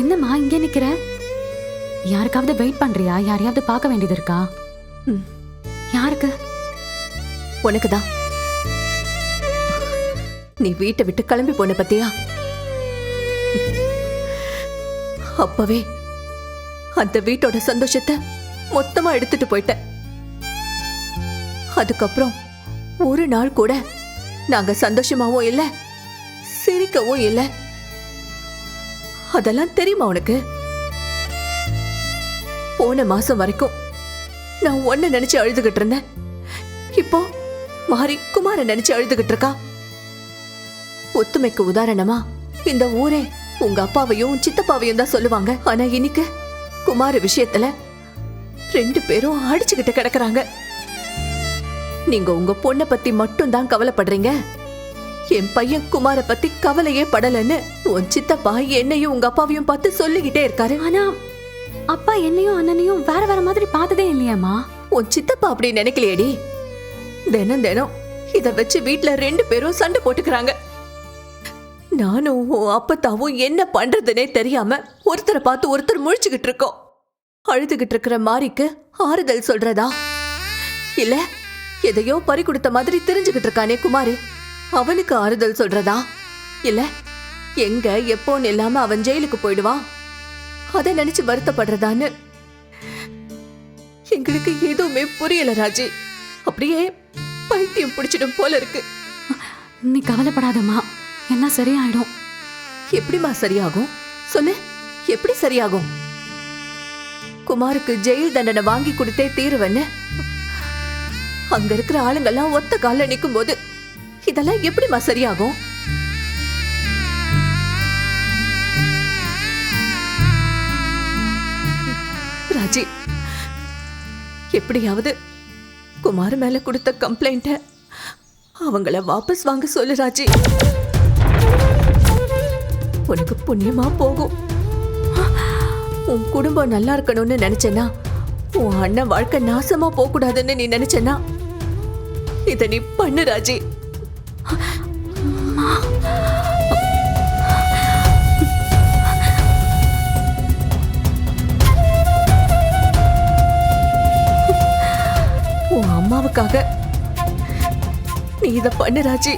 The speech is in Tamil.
என்னம்மா இங்க நிக்கிற? யாருக்காவது வெயிட் பண்றியா? யாரையாவது பார்க்க வேண்டியது இருக்கா? யாருக்கு? உனக்கு தான் நீ வீட்டை விட்டு கிளம்பி போன பத்தியா? அப்பவே அந்த வீட்டோட சந்தோஷத்தை மொத்தமா எடுத்துட்டு போயிட்ட அதுக்கப்புறம் ஒரு நாள் கூட நாங்க சந்தோஷமாவும் இல்ல சிரிக்கவும் இல்லை. அதெல்லாம் தெரியுமா உனக்கு? போன மாசம் வரைக்கும் நான் ஒன்ன நினைச்சு அழுதுகிட்டு இருந்தேன். இப்போ மாறி குமார நினைச்சு அழுதுகிட்டு இருக்கா? ஒத்துமைக்கு உதாரணமா இந்த ஊரே உங்க அப்பாவையும் சித்தப்பாவையும் தான் சொல்லுவாங்க. ஆனா இன்னைக்கு குமார விஷயத்துல ரெண்டு பேரும் அடிச்சுக்கிட்டு கிடக்குறாங்க. நீங்க உங்க பொண்ணை பத்தி மட்டும் தான் கவலைப்படுறீங்க. என் பையன் குமார பத்தி கவலையே படலன்னு உன் சித்தப்பா என்னையும் உங்க அப்பாவையும் பார்த்து சொல்லிக்கிட்டே இருக்காரு. ஆனா அப்பா என்னையும் அண்ணனையும் வேற வேற மாதிரி பார்த்ததே இல்லையாம்மா? உன் சித்தப்பா அப்படி நினைக்கலையேடி. தினம் தினம் இத வச்சு வீட்ல ரெண்டு பேரும் சண்டை போட்டுக்கிறாங்க. நானும் உன் அப்பத்தாவும் என்ன பண்றதுனே தெரியாம ஒருத்தரை பார்த்து ஒருத்தர் முழிச்சுக்கிட்டு இருக்கோம். அழுதுகிட்டு இருக்கிற மாரிக்கு ஆறுதல் சொல்றதா? இல்ல எதையோ பறி கொடுத்த மாதிரி தெரிஞ்சுக்கிட்டு இருக்கானே குமாரி. அவனுக்கு ஆறுதல் சொல்றதா? இல்ல எங்க எப்போன்னு இல்லாம அவன் ஜெயிலுக்கு போயிடுவான் அதை நினைச்சு வருத்தப்படுறதான்னு எங்களுக்கு எதுவுமே புரியல ராஜி. அப்படியே பைத்தியம் பிடிச்சிடும் போல இருக்கு. நீ கவலைப்படாதம்மா. எல்லாம் சரியாயிடும். எப்படிம்மா சரியாகும்? சொல்லு எப்படி சரியாகும்? குமாருக்கு ஜெயில் தண்டனை வாங்கி கொடுத்தே தீருவன்னு? அங்க இருக்கிற ஆளுங்கெல்லாம் ஒத்த கால்ல நிக்கும் போது இதெல்லாம் எப்படிம்மா சரியாகும்? ராஜி எப்படியாவது குமார் மேல கொடுத்த கம்ப்ளைண்ட அவங்கள வாபஸ் வாங்க சொல்லு ராஜி. உனக்கு புண்ணியமா போகும். உன் குடும்பம் நல்லா இருக்கணும்னு நினைச்சேனா உன் அண்ணன் வாழ்க்கை நாசமா போக கூடாதுன்னு நீ நினைச்சேனா இதை நீ பண்ணு ராஜி. உன் அம்மாவுக்காக நீ இதை பண்ணு ராஜி.